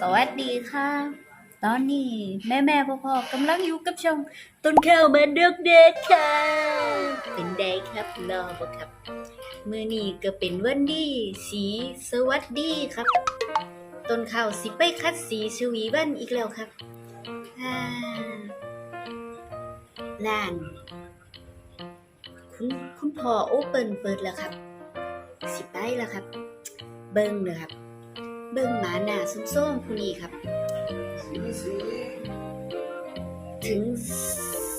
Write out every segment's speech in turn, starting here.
สวัสดีค่ะ ตอนนี้แม่แม่พ่อพ่อกำลังอยู่กับช่องต้นข้าวมาดกเด็ดค่ะ เป็นไดครับรอบ่ครับ มือนี้ก็เป็นวันดีสีสวัสดีครับ ต้นข้าวสิไปคัดสีชวีวันอีกแล้วครับอ่าล้านคุณคุณพ่อโอเปิลเปิดแล้วครับ สิไปแล้วครับ เบิ้งเลยครับ เบิ่งหมาหน้าส้มๆผู้นี้ครับ ถึง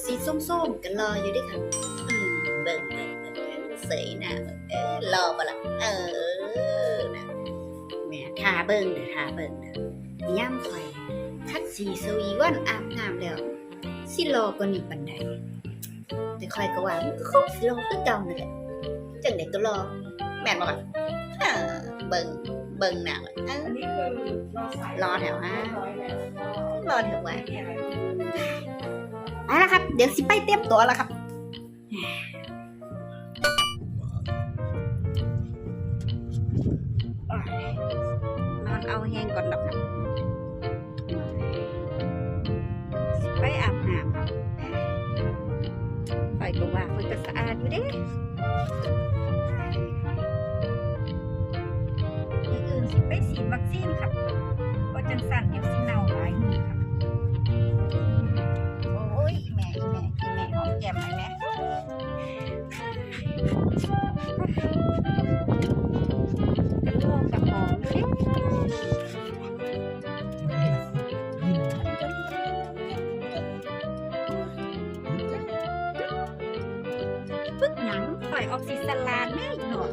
สีส้มๆกันรออยู่ด้วยครับอืมเบิ่งเบิ่งเบิ่งเสยหน้าเออรอปะล่ะเออนะแม่ทาเบิ่งเด้อทาเบิ่งเด้อย่ำข่อยคัดสีสวีวันอาบน้ำแล้วสิรอกว่านี้ปันใดแต่ข่อยก็ว่ามันก็คงสิรอคือเก่านั่นแหละจังไดก็รอแม่นบ่ล่ะเบิ่ง เบิ่งหน้าเอออันนี้คือเราใส่รอแถวห้าร้อยแล้วรอแถวไว้ไม่มีอะไรเอาละครับ เดี๋ยวสิไปเตรียมตัวแล้วครับนอนเอาแห้งก่อนดอกครับสิไปอาบน้ำครับไปก็ว่ามันก็สะอาดอยู่เด้ ซีนครับก็จังสั่นเดี๋ยวสิเน่าหลายมือครับโอ้ยแม่แม่แม่หอมแก้มไหมแม่กระโลกกระหอมเด้ปึ๊กหนังปล่อยออกซิสลานแม่หน่อ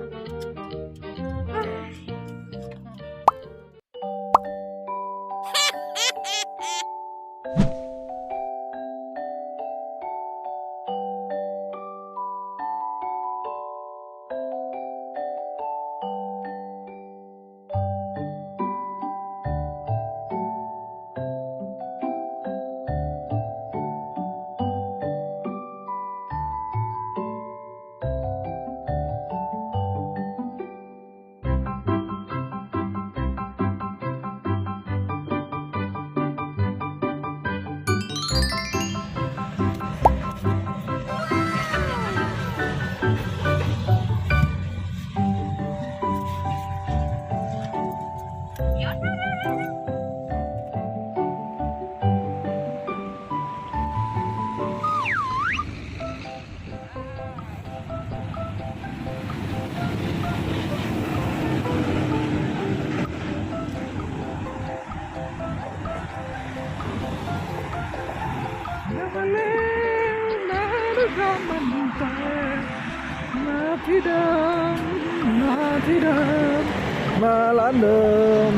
มาร้านเดิม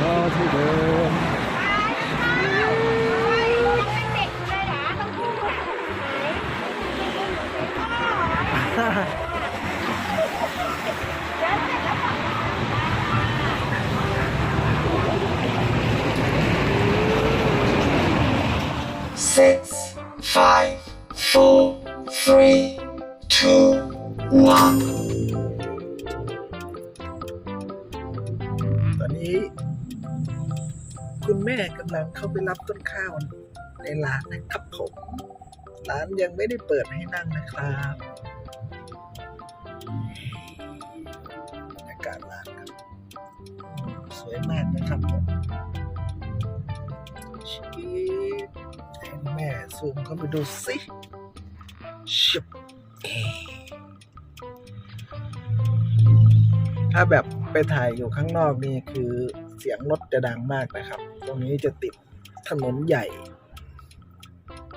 มาที่เดิม six, five, four, three, two, one. คุณแม่กำลังเข้าไปรับต้นข้าวในร้านนะครับผมร้านยังไม่ได้เปิดให้นั่งนะครับบรรยากาศร้านครับ สวยมากนะครับผมชีดให้แม่ซูมเข้าไปดูสิชุบถ้าแบบไปถ่ายอยู่ข้างนอกนี่คือ สียงรถจะดังมากนะครับ ตรงนี้จะติดถนนใหญ่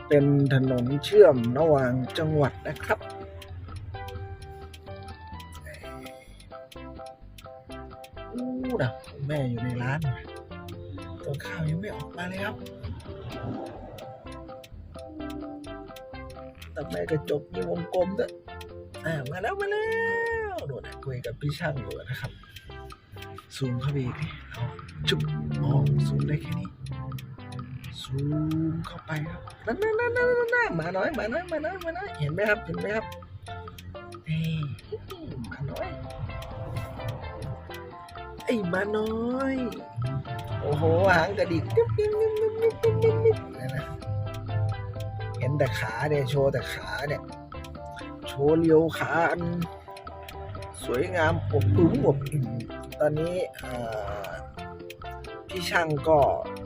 เป็นถนนเชื่อมระหว่างจังหวัดนะครับ อู้นะแม่อยู่ในร้านต้นข้าวยังไม่ออกมาเลยครับแต่แม่กระจกมีวงกลมด้วยอ่ามาแล้วมาแล้วโดดคุยกับพี่ช่างอยู่นะครับซูมเข้าไปอีก จุ๊มองอซูมได้แค่นี้ซูมเข้าไปครับนั่นนั่นนั่นนั่นนั่นมาน้อยมาน้อยมาน้อยมาน้อยเห็นไหมครับเห็นไหมครับนี่มาน้อยไอ้มาน้อย โอ้โหหางกระดิกจุ๊บจุ๊บจุ๊บจุ๊บจุ๊บจุ๊บจุ๊บนะเห็นแต่ขาเนี่ยโชว์แต่ขาเนี่ยโชว์เลี้ยวขาอันสวยงามอบอึ้งอบอิ่มตอนนี้ พี่ช่างก็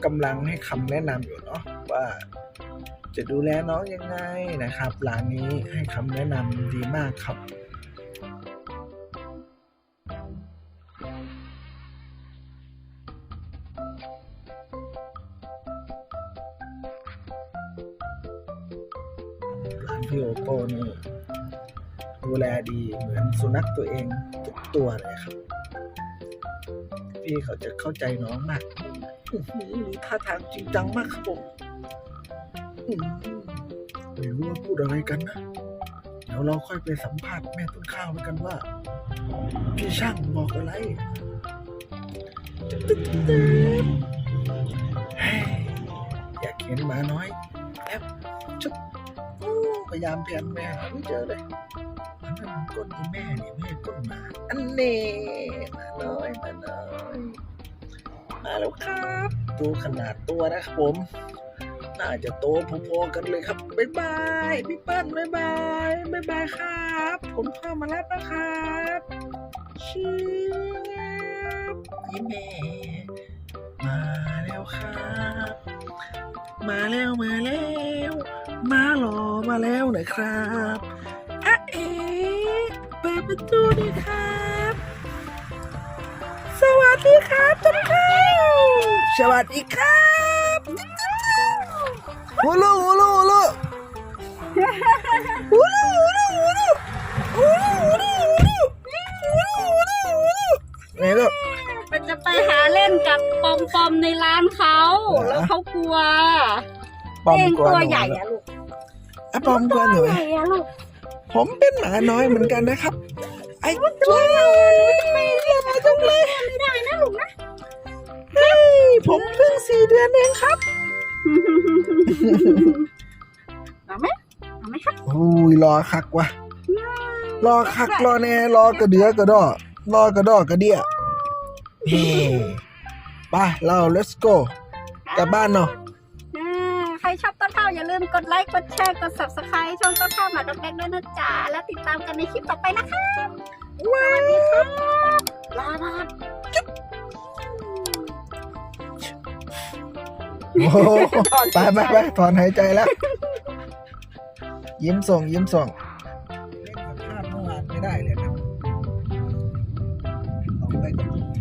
กำลังให้คำแนะนำอยู่เนาะว่าจะดูแลน้องยังไงนะครับร้านนี้ให้คำแนะนำดีมากครับร้านพี่โอโต้นี่ดูแลดีเหมือนสุนัขตัวเองทุกตัวเลยครับ พี่เขาจะเข้าใจน้องมากอื้อหือท่าทางจริงจังมากครับผมไม่รู้ว่าพูดอะไรกันนะ เดี๋ยวเราค่อยไปสัมภาษณ์แม่ต้นข้าวแล้วกันว่า พี่ช่างบอกอะไรเฮ้ยอยากเห็นหมาน้อยแอบชุบพยายามแพนแม่ไม่เจอเลยมันก้นอีแม่นี่แม่ก้นหมาอันเน่มาน้อยมาน้อย มาแล้วครับดูขนาดตัวนะครับผม น่าจะโตพอๆกันเลยครับบ๊ายบายพี่เปิ้ลบ๊ายบายบ๊ายบายครับ ผมเข้ามารับนะครับชิบอีแม่มาแล้วครับ มาแล้วมาแล้ว มาหลอมาแล้วนะครับอะเอ๋เปิดประตูดีครับ สวัสดีครับท่าน สวัสดีครับฮูลูฮูลูฮูลูฮูลูฮูลูฮูลูฮูลูฮูลูฮูลูฮูลูฮูลูไหนลูกมันจะไปหาเล่นกับปอมปอมๆในร้านเขาเหรอแล้วเขากลัวปอมเองกวนตัวนูใหญ่อะลูกอะปอมกวนหนูใหญ่อะลูกผมเป็นหมาน้อยเหมือนกันนะครับ ไอ้ตัวไม่เรียกมาจังเลยไม่ได้นะลูกนะ เฮ้ยผมเพิ่งสี่เดือนเองครับเอาไหมเอาไหมครับโอ้ยรอคักวะรอคักรอแน่รอกระเดือกระดอรอกระดอกระเดียเฮ้ไปเรา let's go กลับบ้านเนาะอ่าใครชอบต้นข้าวอย่าลืมกดไลค์กดแชร์กด subscribe ช่องต้นข้าวหมาดอกแดงด้วยนะจ๊ะแล้วติดตามกันในคลิปต่อไปนะคะว้าสวัสดีครับลาลา โอ้ไปไปไปถอนหายใจแล้ว ยิ้มส่งยิ้มส่งเล่นกับภาพเมื่อวานไม่ได้เลยครับออกไปกับ